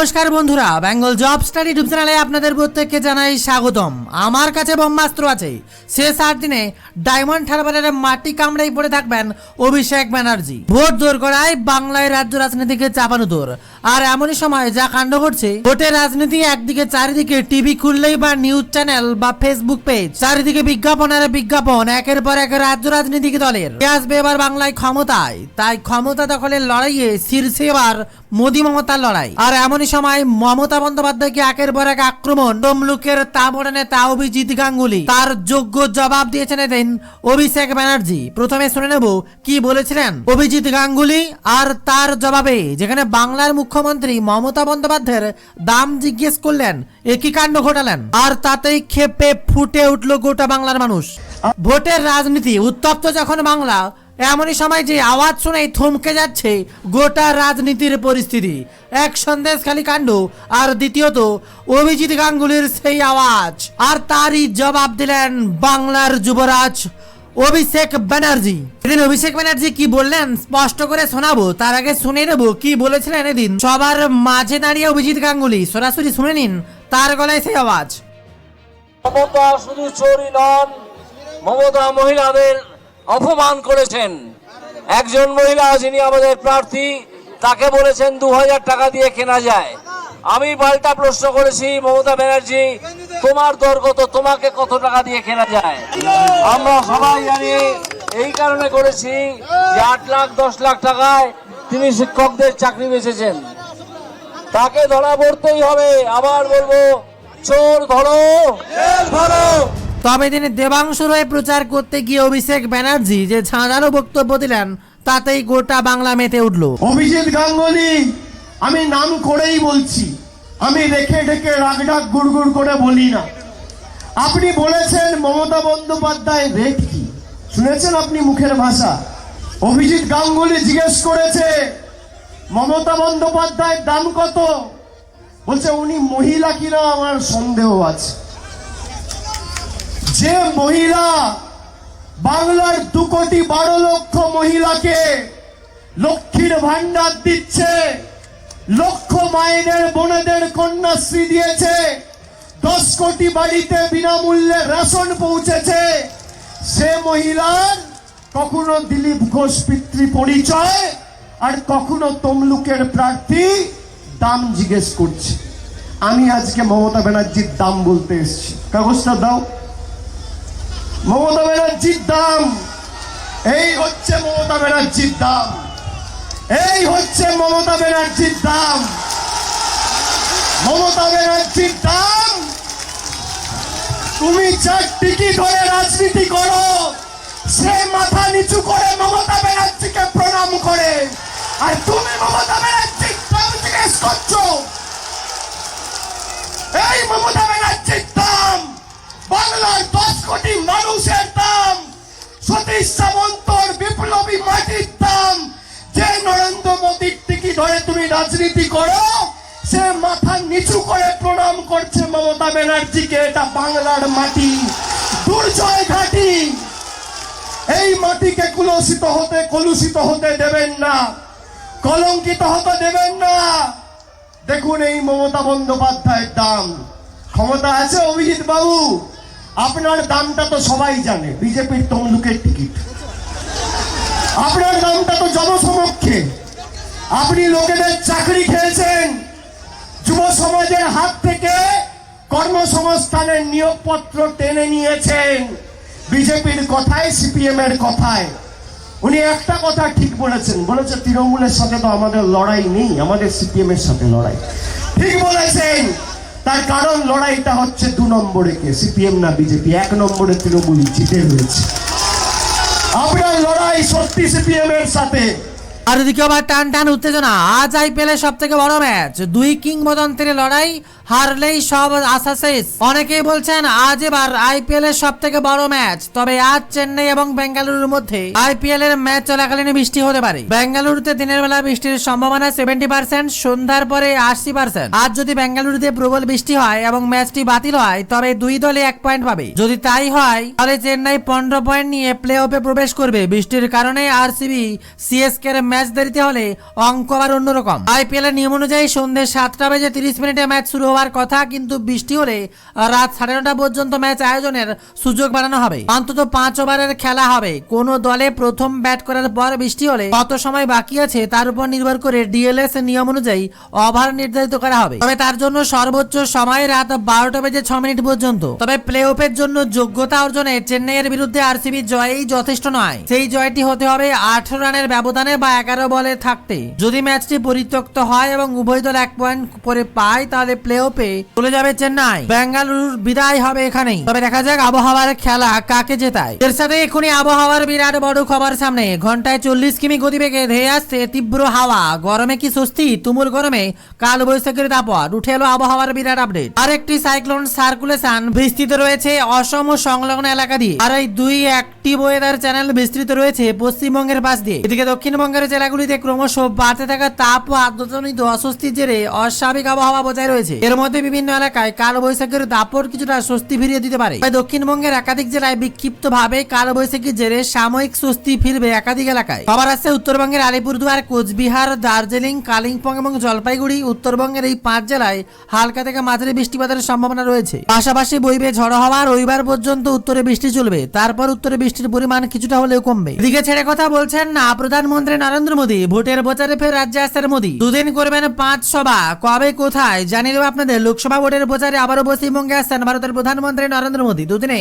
নমস্কার বন্ধুরা, Bengal job study YouTube চ্যানেলে আপনাদের প্রত্যেককে জানাই স্বাগতম। আমার কাছে ব্রহ্মাস্ত্র আছে। শেষ আট দিনে ডায়মন্ড হারবারের মাটি কামড়াই পড়ে থাকবেন অভিষেক ব্যানার্জি। ভোট দোর করায় বাংলায় রাজ্য রাজনীতিকে চাপানো দূর। আর এমনই সময় যা কাণ্ড ঘটছে ভোটের রাজনীতি একদিকে, চারিদিকে টিভি খুললেই বা নিউজ চ্যানেল বা ফেসবুক পেজ চারিদিকে বিজ্ঞাপন আর বিজ্ঞাপন, একের পর এক রাজ্য রাজনীতিক দলের। আসবে এবার বাংলায় ক্ষমতায়। তাই ক্ষমতা দখলের লড়াইয়ে শীর্ষে এবার মোদী মমতার লড়াই। আর এমনই সময় মমতা বন্দ্যোপাধ্যায়কে একের পর এক আক্রমণ। তমলুকের তামড়ে নেতা অভিজিৎ গাঙ্গুলি তার যোগ্য জবাব দিয়েছেন এদিন অভিষেক ব্যানার্জি। প্রথমে শুনে নেব কি বলেছিলেন অভিজিৎ গাঙ্গুলি আর তার জবাবে, যেখানে বাংলার মুখ্যমন্ত্রী মমতা বন্দ্যোপাধ্যায়ের দাম জিজ্ঞেস করলেন, একই কাণ্ড ঘটালেন। আর তাতেই ক্ষেপে ফুটে উঠল গোটা বাংলার মানুষ। ভোটের রাজনীতি, উত্তপ্ত যখন বাংলা, এমনই সময় যে আওয়াজ শুনেই থমকে যাচ্ছে গোটা রাজনীতির পরিস্থিতি। এক সন্দেশ খালি কাণ্ড, আর দ্বিতীয়ত অভিজিৎ গাঙ্গুলির সেই আওয়াজ। আর তারই জবাব দিলেন বাংলার যুবরাজ অভিষেক ব্যানার্জি। এদিন অভিষেক ব্যানার্জি কি বললেন? স্পষ্ট করে শোনাবো। তার আগে শুনে নেব কি বলেছিলেন এদিন। সবার মাঝে দাঁড়িয়ে অভিজিৎ গাঙ্গুলি, সরাসরি শুনে নিন তার গলায় সেই আওয়াজ। মমতা শুধু চোরই নন, মমতা মহিলাদের অপমান করেছেন। একজন মহিলা যিনি আমাদের প্রার্থী, তাকে বলেছেন দু হাজার টাকা দিয়ে কেনা যায়। আমি পাল্টা প্রশ্ন করেছি, মমতা ব্যানার্জি তোমার দর কত তোমাকে কত টাকা দিয়ে কেনা যায়? আমরা সবাই জানি এই কারণে করেছি যে আট লাখ দশ লাখ টাকায় তিনি শিক্ষকদের চাকরি বেঁচেছেন। তাকে ধরা পড়তেই হবে। আবার বলব চোর ধরো। ধরো। তবে তিনি দেবাংশুর হয়ে প্রচার করতে গিয়ে অভিষেক ব্যানার্জি যে ঝাঁঝালো বক্তব্য দিলেন তাতেই গোটা বাংলা মেতে উঠল। অভিজিৎ গাঙ্গুলি আমি নাম করেই বলছি। আমি রেখে ঢেকে রাগডাক গুড়গুড় করে বলি না। আপনি বলেছেন মমতা বন্দ্যোপাধ্যায় রেট কি? শুনেছেন আপনি মুখের ভাষা? অভিজিৎ গাঙ্গুলি জিজ্ঞেস করেছে, মমতা বন্দ্যোপাধ্যায়ের দাম কত? বলছে, উনি মহিলা কিনা আমার সন্দেহ আছে। যে মহিলা বাংলার দু কোটি বারো লক্ষ মহিলাকে লক্ষ্মীর ভান্ডার দিচ্ছে লক্ষ মাইনের বোনেদের কন্যাশ্রী দিয়েছে। দশ কোটি বাড়িতে বিনামূল্যে রেশন পৌঁছেছে। সে মহিলার কখনো দিলীপ ঘোষ পিতৃ পরিচয় আর কখনো তমলুকের প্রার্থী দাম জিজ্ঞেস করছে। আমি আজকে মমতা ব্যানার্জির দাম বলতে এসেছি। কাগজটা দাও। মমতা ব্যানার্জির দাম, এই হচ্ছে মমতা ব্যানার্জির দাম। এই হচ্ছে মমতা ব্যানার্জির দাম। মমতা ব্যানার্জির দাম। তুমি যার টিকি ধরে রাজনীতি করো। সে মাথা নিচু করে মমতা ব্যানার্জিকে প্রণাম করে। আর তুমি মমতা ব্যানার্জির দাম জিজ্ঞেস করছ। এই মমতা ব্যানার্জির দাম। বাংলার দশ কোটি মানুষের দাম। সতীশ সামন্তর বিপ্লবী দাম যে নরেন্দ্র মোদীর টিকি ধরে তুমি রাজনীতি করো, সে মাথা নিচু করে প্রণাম করছে মমতা ব্যানার্জিকে, এটা বাংলার মাটি, দুর্জয় ঘাটি। এই মাটিকে কুলসিত হতে, কলুষিত হতে দেবেন না, কলঙ্কিত হতে দেবেন না। দেখুন এই মমতা বন্দ্যোপাধ্যায়ের দাম। ক্ষমতা আছে অভিজিৎ বাবু। আপনার দামটা তো সবাই জানে, বিজেপির তমলুকের টিকিট। আপনার দামটা তো জনসমক্ষে। আপনি লোকেদের চাকরি খেয়েছেন। যুব সমাজের হাত থেকে কর্মসংস্থানের নিয়োগপত্র টেনে নিয়েছেন। বিজেপির কথায় সিপিএম এর কথায়। উনি একটা কথা ঠিক বলেছেন। বলেছে, তৃণমূলের সাথে তো আমাদের লড়াই নেই, আমাদের সিপিএম এর সাথে লড়াই। ঠিক বলেছেন। তার কারণ লড়াইটা হচ্ছে দু নম্বরে কে? সিপিএম না বিজেপি? এক নম্বরে তৃণমূল জিতে রয়েছে। সত্যি সিপিএম এর সাথে। আর এদিকে আবার টান টান উত্তেজনা, আজ আইপিএল সব থেকে বড় ম্যাচ, দুই কিংবদন্তের লড়াই হারলেই সব আশা শেষ। অনেকেই বলছেন, আজ এবার আইপিএল এর সব থেকে বড় ম্যাচ। তবে আজ চেন্নাই এবং বেঙ্গালুরুর মধ্যে আইপিএল এর ম্যাচ চলাকালীন বৃষ্টি হতে পারে। বেঙ্গালুরুতে দিনের বেলা বৃষ্টির সম্ভাবনা সেভেন্টি পার্সেন্ট সন্ধ্যার পরে আশি পার্সেন্ট আজ যদি বেঙ্গালুরুতে প্রবল বৃষ্টি হয় এবং ম্যাচটি বাতিল হয়, তবে দুই দলে এক পয়েন্ট পাবে। যদি তাই হয়, তাহলে চেন্নাই পনেরো পয়েন্ট নিয়ে প্লে অফে প্রবেশ করবে। বৃষ্টির কারণে আরসিবি সিএসকে এর ম্যাচ দেরিতে হলে অঙ্ক আবার অন্যরকম। আইপিএল এর নিয়ম অনুযায়ী সন্ধ্যে সাতটা বেজে তিরিশ মিনিটে ম্যাচ শুরু হওয়ার কথা, কিন্তু বৃষ্টি হলে রাত সাড়ে নটা পর্যন্ত ম্যাচ আয়োজনের সুযোগ বাড়ানো হবে। অন্তত পাঁচ ওভারের খেলা হবে। কোন দলে প্রথম ব্যাট করার পর বৃষ্টি হলে কত সময় বাকি আছে তার উপর নির্ভর করে ডিএলএস নিয়ম অনুযায়ী ওভার নির্ধারিত করা হবে। তবে তার জন্য সর্বোচ্চ সময় রাত বারোটা বেজে ছ মিনিট পর্যন্ত। তবে প্লে অফের জন্য যোগ্যতা অর্জনে চেন্নাইয়ের বিরুদ্ধে আরসিবি জয়ই যথেষ্ট নয়। সেই জয়টি হতে হবে আঠারো রানের ব্যবধানে বা এগারো বলে থাকতে। যদি ম্যাচটি পরিত্যক্ত হয় এবং উভয় দল এক পয়েন্ট করে পায়, তাহলে প্লে অফে চলে যাবে চেন্নাই। বেঙ্গালুরুর বিদায় হবে এখানেই। তবে দেখা যাক আবহাওয়ার খেলা কাকে জেতায়। এর সাথে এখনই আবহাওয়ার বিরাট বড় খবর সামনে। ঘন্টায় চল্লিশ কিমি গতিবেগে ধেয়ে আসছে তীব্র হাওয়া। গরমে কি স্বস্তি? তুমুল গরমে কাল বৈশাখের দাপট। উঠে এলো আবহাওয়ার বিরাট আপডেট। আরেকটি সাইক্লোন সার্কুলেশন বিস্তৃত রয়েছে অসম সংলগ্ন এলাকা দিয়ে। আর এই দুই অ্যাক্টিভ ওয়েদার চ্যানেল বিস্তৃত রয়েছে পশ্চিমবঙ্গের পাশ দিয়ে। এদিকে দক্ষিণবঙ্গের জেলাগুলিতে ক্রমশ বাড়তে থাকা তাপ ও আর্দ্রজনিত অস্বস্তির জেরে অস্বাভাবিক আবহাওয়া বজায় রয়েছে। এর মধ্যে বিভিন্ন এলাকায় কাল বৈশাখের দাপট কিছুটা স্বস্তি ফিরিয়ে দিতে পারে। দক্ষিণবঙ্গের একাধিক জেলায় বিক্ষিপ্ত ভাবে কাল বৈশাখীর জেরে সাময়িক স্বস্তি ফিরবে একাধিক এলাকায়। খবর আসছে উত্তরবঙ্গের আলিপুরদুয়ার, কোচবিহার, দার্জিলিং, কালিম্পং এবং জলপাইগুড়ি উত্তরবঙ্গের এই পাঁচ জেলায় হালকা থেকে মাঝারি বৃষ্টিপাতের সম্ভাবনা রয়েছে। পাশাপাশি বইবে ঝড়ো হওয়া রবিবার পর্যন্ত উত্তরে বৃষ্টি চলবে। তারপর উত্তরে বৃষ্টির পরিমাণ কিছুটা হলেও কমবে। এদিকে ছেড়ে কথা বলছেন না, প্রধানমন্ত্রী নরেন্দ্র মোদী। ভোটের প্রচারে ফের রাজ্যে আসছেন মোদী। দুদিন করবেন পাঁচ সভা। কবে, কোথায়, জানিয়ে দেবো আপনাদের। লোকসভা ভোটের প্রচারে আবারও পশ্চিমবঙ্গে আসছেন ভারতের প্রধানমন্ত্রী নরেন্দ্র মোদী। দুদিনে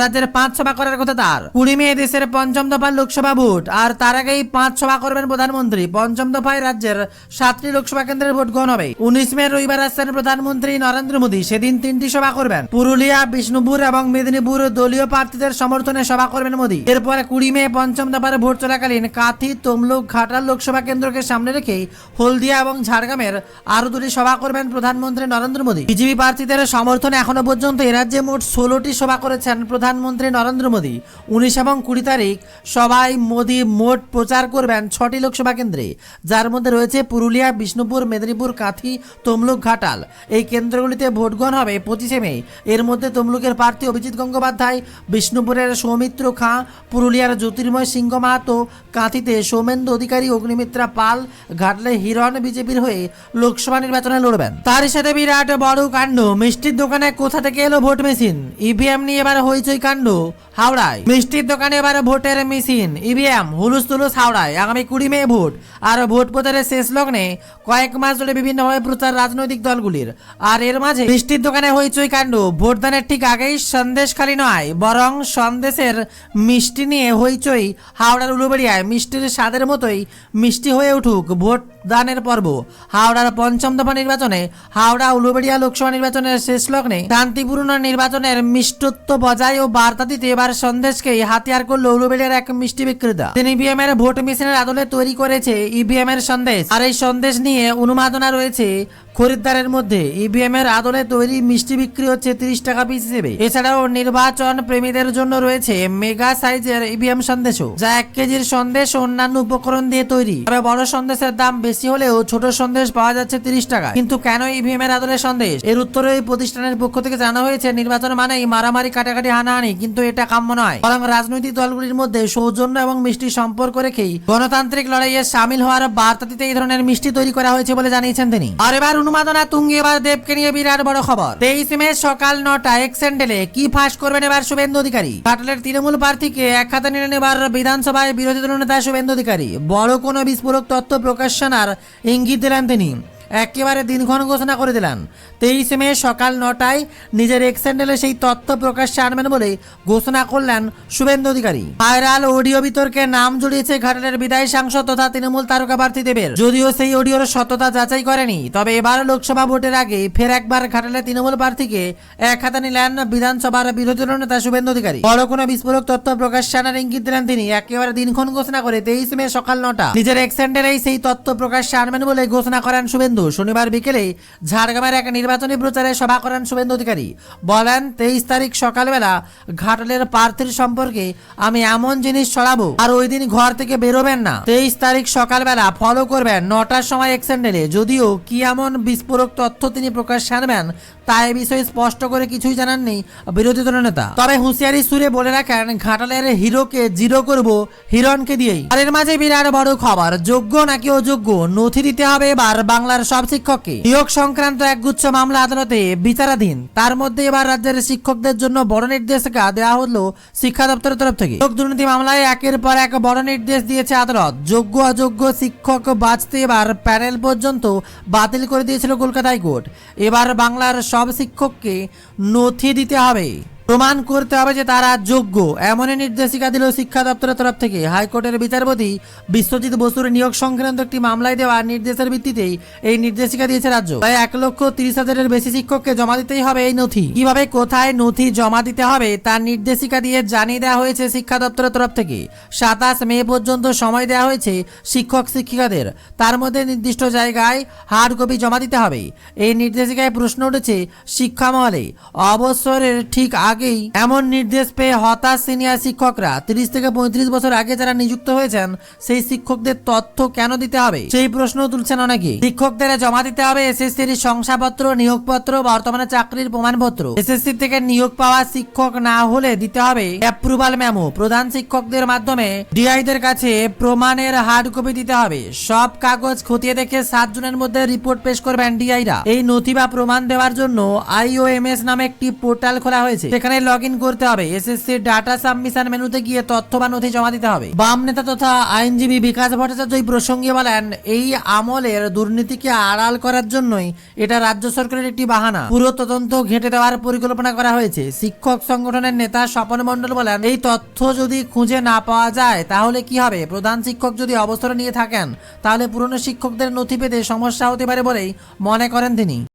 রাজ্যের পাঁচ সভা করার কথা তার। কুড়ি মে দেশের পঞ্চম দফার লোকসভা ভোট। আর তার আগেই পাঁচ সভা করবেন প্রধানমন্ত্রী। পঞ্চম দফায় রাজ্যের সাতটি লোকসভা কেন্দ্রের ভোট গ্রহণ হবে। উনিশ মে রবিবার আসছেন প্রধানমন্ত্রী নরেন্দ্র মোদী। সেদিন তিনটি সভা করবেন। পুরুলিয়া, বিষ্ণুপুর এবং মেদিনীপুর দলীয় প্রার্থীদের সমর্থনে সভা করবেন মোদী এরপরে কুড়ি মে পঞ্চম দফার ভোট চলাকালীন কাথি, তমলুক, ঘাটাল লোকসভা কেন্দ্রকে সামনে রেখে হলদিয়া এবং ঝাড়গ্রামের আরও দুটি সভা করবেন প্রধানমন্ত্রী নরেন্দ্র মোদী। বিজেপি প্রার্থীদের সমর্থনে এখনও পর্যন্ত এ রাজ্যে মোট ষোলোটি সভা করেছেন প্রধানমন্ত্রী নরেন্দ্র মোদী। উনিশ এবং কুড়ি তারিখ সভায় মোদী মোট প্রচার করবেন ছটি লোকসভা কেন্দ্রে। যার মধ্যে রয়েছে পুরুলিয়া, বিষ্ণুপুর, মেদিনীপুর, কাঁথি, তমলুক, ঘাটাল। এই কেন্দ্রগুলিতে ভোট গ্রহণ হবে পঁচিশে মে। এর মধ্যে তমলুকের প্রার্থী অভিজিৎ গঙ্গোপাধ্যায়, বিষ্ণুপুরের সৌমিত্র খাঁ পুরুলিয়ার জ্যোতির্ময় সিংহ মাহাতো, কাঁথিতে সৌমেন্দু অধিকারী অগ্নিমিত্রা পাল, ঘাটলে হিরণ বিজেপির হয়ে লোকসভা নির্বাচনে লড়বেন। তার সাথে বিরাট বড় কাণ্ড, মিষ্টির দোকানে কোথা থেকে এলো ভোট মেশিন? ইভিএম নিয়ে এবার হইচই কাণ্ড, হাওড়ায়। মিষ্টির দোকানে এবার ভোটের মেশিন, ইভিএম হুলুস তুলুস হাওড়ায়। আগামী কুড়ি মে ভোট, আর ভোট প্রচারের শেষ লগ্নে কয়েক মাস ধরে বিভিন্নভাবে প্রচার রাজনৈতিক দলগুলির। আর এর মাঝে মিষ্টির দোকানে হইচই কাণ্ড, ভোটদানের ঠিক আগেই সন্দেশ খালি নয়, বরং সন্দেশের মিষ্টি নিয়ে হইচই হাওড়ার উলুবেড়িয়ায় মিষ্টির স্বাদের মতোই মিষ্টি হয়ে উঠুক ভোট দানের পর্ব। হাওড়ার পঞ্চম দফা নির্বাচনে হাওড়া উলুবেড়িয়া লোকসভা নির্বাচনের শেষ লগ্নে শান্তিপূর্ণ নির্বাচনের মিষ্টত্ব বজায় ও বার্তা দিতে এবার সন্দেশকেই হাতিয়ার করল উলুবেড়িয়ার এক মিষ্টি বিক্রেতা। তিনি ইভিএম এর ভোট মেশিনের আদলে তৈরি করেছে ইভিএম এর সন্দেশ। আর এই সন্দেশ নিয়ে অনুমাদনা রয়েছে খরিদ্দারের মধ্যে ইভিএম এর আদলে তৈরি মিষ্টি বিক্রি হচ্ছে তিরিশ টাকা পিস হিসেবে। এছাড়াও নির্বাচন প্রেমীদের জন্য রয়েছে মেগা সাইজের ইভিএম সন্দেশও, যা এক কেজির সন্দেশ অন্যান্য উপকরণ দিয়ে তৈরি। তবে বড় সন্দেশের দাম বেশি হলেও ছোট সন্দেশ পাওয়া যাচ্ছে তিরিশ টাকা কিন্তু কেন ইভিএম এর আদলে সন্দেশ? এর উত্তরে এই প্রতিষ্ঠানের পক্ষ থেকে জানা হয়েছে, নির্বাচন মানেই মারামারি, কাটাকাটি, হানাহানি, কিন্তু এটা কাম্য নয়। বরং রাজনৈতিক দলগুলির মধ্যে সৌজন্য এবং মিষ্টি সম্পর্ক রেখেই গণতান্ত্রিক লড়াইয়ে সামিল হওয়ার বার্তা দিতে এই ধরনের মিষ্টি তৈরি করা হয়েছে বলে জানিয়েছেন তিনি। আর এবার অনুমাদনা তুঙ্গি এবার দেবকে নিয়ে বিরাট বড় খবর। তেইশ মে সকাল নটা এক স্যান্ডেলে কি ফাঁস করবেন এবার শুভেন্দু অধিকারী? পাটলের তৃণমূল প্রার্থীকে এক হাতে নিয়ে নেবার বিধানসভায় বিরোধী দলনেতা শুভেন্দু অধিকারী। বড় কোনো বিস্ফোরক তথ্য প্রকাশনার ইঙ্গিত দিলেন তিনি। একেবারে দিনক্ষণ ঘোষণা করে দিলেন। তেইশে মে সকাল নটায় নিজের এক্স হ্যান্ডেলে সেই তথ্য প্রকাশ্যে আনবেন বলে ঘোষণা করলেন শুভেন্দু অধিকারী। ভাইরাল অডিও বিতর্কে নাম জড়িয়েছে ঘাটালের বিদায়ী সাংসদ তথা তৃণমূল তারকা প্রার্থী দেবের। যদিও সেই অডিওর সত্যতা যাচাই করেনি, তবে এবার লোকসভা ভোটের আগে ফের একবার ঘাটালের তৃণমূল প্রার্থীকে এক হাতে নিলেন বিধানসভার বিরোধী নেতা শুভেন্দু অধিকারী। বড় কোনো বিস্ফোরক তথ্য প্রকাশ্যে আনার ইঙ্গিত দিলেন তিনি, একেবারে দিনক্ষণ ঘোষণা করে তেইশ মে সকাল নটা। নিজের এক্স হ্যান্ডেলেই সেই তথ্য প্রকাশ্যে আনবেন বলে ঘোষণা করেন শুভেন্দু। শুভেন্দু শনিবার বিকেলে ঝাড়গ্রামের এক নির্বাচনী প্রচারে সভা করেন শুভেন্দু অধিকারী। বলেন, তেইশ তারিখ সকালবেলা ঘাটালের প্রার্থীর সম্পর্কে আমি এমন জিনিস ছড়াবো, আর ওই দিন ঘর থেকে বেরোবেন না। তেইশ তারিখ সকালবেলা ফলো করবেন নটার সময় এক্সেন্ডেলে যদিও কি এমন বিস্ফোরক তথ্য তিনি প্রকাশ সারবেন তা এ বিষয়ে স্পষ্ট করে কিছুই জানাননি বিরোধী দলনেতা তবে হুঁশিয়ারি সুরে বলে রাখেন, ঘাটালের হিরোকে জিরো করব হিরণকে দিয়েই। আর এর মাঝে বিরাট বড় খবর, যোগ্য নাকি অযোগ্য? নথি দিতে হবে এবার বাংলার সব শিক্ষককে নিয়োগ সংক্রান্ত একগুচ্ছ মামলা আদালতে বিচারাধীন। তার মধ্যে এবার রাজ্যের শিক্ষকদের জন্য বড় নির্দেশিকা দেওয়া হলো শিক্ষা দপ্তরের তরফ থেকে। নিয়োগ দুর্নীতি মামলায় একের পর এক বড় নির্দেশ দিয়েছে আদালত। যোগ্য অযোগ্য শিক্ষক বাঁচতে এবার প্যানেল পর্যন্ত বাতিল করে দিয়েছিল কলকাতা হাইকোর্ট। এবার বাংলার সব শিক্ষককে নথি দিতে হবে। প্রমাণ করতে হবে যে তারা যোগ্য। এমনই নির্দেশিকা দিল শিক্ষা দপ্তরের তরফ থেকে। হাইকোর্টের বিচারপতি বিশ্বজিৎ বসুর নিয়োগ সংক্রান্ত একটি মামলায় দেওয়া নির্দেশের ভিত্তিতেই এই নির্দেশিকা দিয়েছে রাজ্য। প্রায় এক লক্ষ তিরিশ হাজারের বেশি শিক্ষককে জমা দিতেই হবে এই নথি। কীভাবে, কোথায় নথি জমা দিতে হবে তার নির্দেশিকা দিয়ে জানিয়ে দেওয়া হয়েছে শিক্ষা দপ্তরের তরফ থেকে। সাতাশ মে পর্যন্ত সময় দেওয়া হয়েছে শিক্ষক শিক্ষিকাদের। তার মধ্যে নির্দিষ্ট জায়গায় হার্ড কপি জমা দিতে হবে। এই নির্দেশিকায় প্রশ্ন উঠেছে শিক্ষা মহলে অবসরের ঠিক আগেই এমন নির্দেশ পেয়ে হতাশ সিনিয়র শিক্ষকরা তিরিশ থেকে পঁয়ত্রিশ বছর আগে যারা নিযুক্ত হয়েছেন, সেই শিক্ষকদের তথ্য কেন দিতে হবে? সেই প্রশ্ন তুলছেন অনেকে শিক্ষকদের জমা দিতে হবে এসএসসির শংসাপত্র, নিয়োগপত্র বর্তমানে চাকরির প্রমাণপত্র। এসএসসি থেকে নিয়োগ পাওয়া শিক্ষক না হলে দিতে হবে অ্যাপ্রুভাল মেমো প্রধান শিক্ষকদের মাধ্যমে ডিআইদের কাছে প্রমাণের হার্ড কপি দিতে হবে। সব কাগজ খতিয়ে দেখে সাত জনের মধ্যে রিপোর্ট পেশ করবেন ডিআইরা। এই নথি বা প্রমাণ দেওয়ার জন্য আইওএমএস নামে একটি পোর্টাল খোলা হয়েছে। সেখানে লগ ইন করতে হবে। এসএসসি ডাটা সাবমিশন মেনুতে গিয়ে তথ্য বা নথি জমা দিতে হবে। বাম নেতা তথা আইনজীবী বিকাশ ভট্টাচার্য এই প্রসঙ্গে বলেন, এই আমলের দুর্নীতিকে আড়াল করার জন্যই এটা রাজ্য সরকারের একটি বাহানা। পুরো তদন্ত ঘেঁটে দেওয়ার পরিকল্পনা করা হয়েছে। শিক্ষক সংগঠনের নেতা স্বপন মণ্ডল বলেন, এই তথ্য যদি খুঁজে না পাওয়া যায়, তাহলে কি হবে? প্রধান শিক্ষক যদি অবসর নিয়ে থাকেন, তাহলে পুরনো শিক্ষকদের নথি পেতে সমস্যা হতে পারে বলেই মনে করেন তিনি।